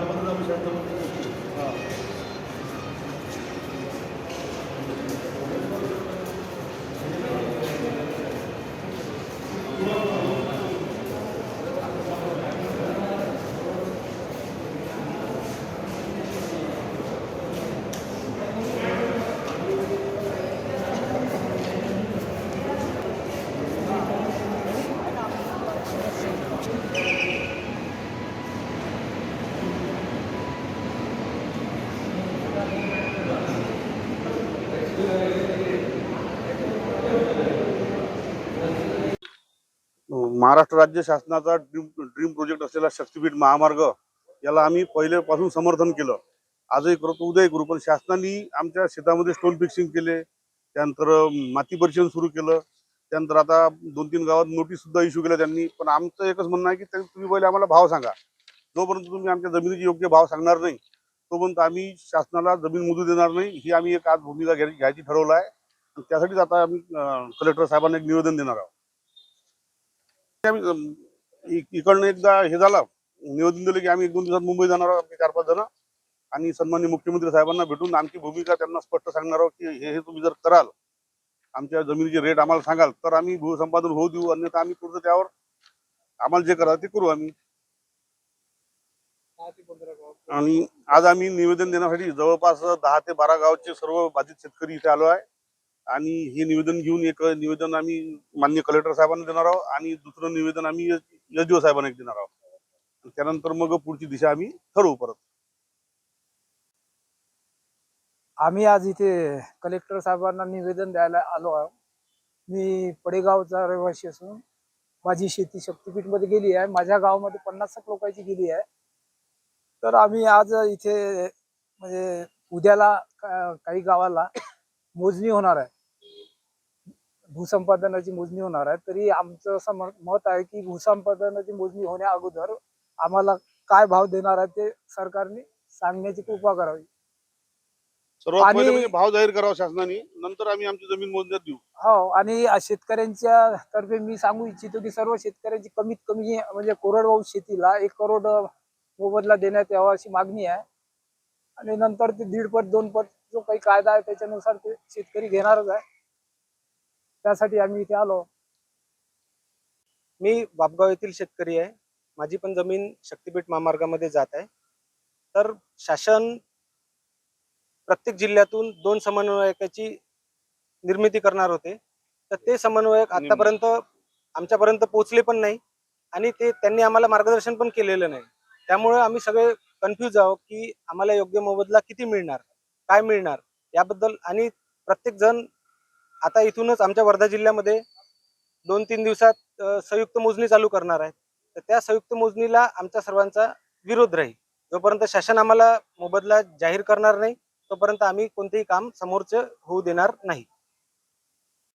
মারফত महाराष्ट्र राज्य शासनाचा ड्रीम ड्रीम प्रोजेक्ट असलेला शक्तीपीठ महामार्ग याला आम्ही पहिल्यापासून समर्थन केलं. आजही करतो उद्याही करू पण शासनाने आमच्या शेतामध्ये स्टोन फिक्सिंग केले. त्यानंतर माती परीक्षण सुरू केलं. त्यानंतर आता दोन तीन गावात नोटीस सुद्धा इश्यू केल्या त्यांनी. पण आमचं एकच म्हणणं आहे की तुम्ही पहिले आम्हाला भाव सांगा. जोपर्यंत तुम्ही आमच्या जमिनीची योग्य भाव सांगणार नाही तोपर्यंत आम्ही शासनाला जमीन मोजू देणार नाही ही आम्ही एक आज भूमिका घ्यायची घ्यायची ठरवलं आहे. त्यासाठीच आता आम्ही कलेक्टर साहेबांना एक निवेदन देणार आहोत. आम्ही इकडनं एकदा हे झालं निवेदन दिलं की आम्ही एक दोन दिवसात मुंबई जाणार आहोत चार पाच जण. आणि सन्मान्य मुख्यमंत्री साहेबांना भेटून आमची भूमिका त्यांना स्पष्ट सांगणार आहोत की हे हे तुम्ही जर कराल आमच्या जमिनीचे रेट आम्हाला सांगाल तर आम्ही भूसंपादन होऊ देऊ अन्यथा आम्ही पुढचं त्यावर आम्हाला जे करा ते करू आम्ही. आणि आज आम्ही निवेदन देण्यासाठी जवळपास दहा ते बारा गावचे सर्व बाधित शेतकरी इथे आलो आहे. आणि हे निवेदन घेऊन एक निवेदन आम्ही मान्य कलेक्टर साहेबांना देणार आहोत आणि दुसरं निवेदन आम्ही एसडीओ साहेबांना एक देणार आहोत. त्यानंतर मग पुढची दिशा आम्ही ठरवू परत. आम्ही आज इथे कलेक्टर साहेबांना निवेदन द्यायला आलो आहोत. मी पडेगावचा रहिवासी असून माझी शेती शक्तीपीठमध्ये गेली आहे. माझ्या गावामध्ये पन्नास लोकांची गेली आहे. तर आम्ही आज इथे म्हणजे उद्याला काही गावाला मोजणी होणार आहे. भूसंपादनाची मोजणी होणार आहे. तरी आमचं असं मत आहे की भूसंपादनाची मोजणी होण्या अगोदर आम्हाला काय भाव देणार आहे ते सरकारने सांगण्याची कृपा करावी. आणि- म्हणजे भाव जाहीर करावा शासनाने. नंतर आम्ही आमची जमीन मोजण्यात देऊ. हो आणि शेतकऱ्यांच्या तर्फे मी सांगू इच्छितो की सर्व शेतकऱ्यांची कमीत कमी म्हणजे कोरडवाहू शेतीला एक करोड मोबदला देण्यात यावा अशी मागणी आहे. आणि नंतर ते दीड पट दोन पट जो काही कायदा आहे त्याच्यानुसार ते शेतकरी घेणारच आहे. त्यासाठी आम्ही इथे आलो. मी बापगाव येथील शेतकरी आहे. माझी पण जमीन शक्तीपीठ महामार्गामध्ये जात आहे. तर शासन प्रत्येक जिल्ह्यातून दोन समन्वयकाची निर्मिती करणार होते. तर ते समन्वयक आतापर्यंत आमच्यापर्यंत पोहोचले पण नाही आणि ते त्यांनी आम्हाला मार्गदर्शन पण केलेलं नाही. त्यामुळे आम्ही सगळे कन्फ्यूज आहोत की आम्हाला योग्य मोबदला किती मिळणार काय मिळणार याबद्दल आणि प्रत्येक जण आता इथूनच आमच्या वर्धा जिल्ह्यामध्ये दोन तीन दिवसात संयुक्त मोजणी चालू करणार आहे तर त्या संयुक्त मोजणीला आमच्या सर्वांचा विरोध राहील. जोपर्यंत शासन आम्हाला मोबदला जाहीर करणार नाही तोपर्यंत आम्ही कोणतेही काम समोरचे होऊ देणार नाही.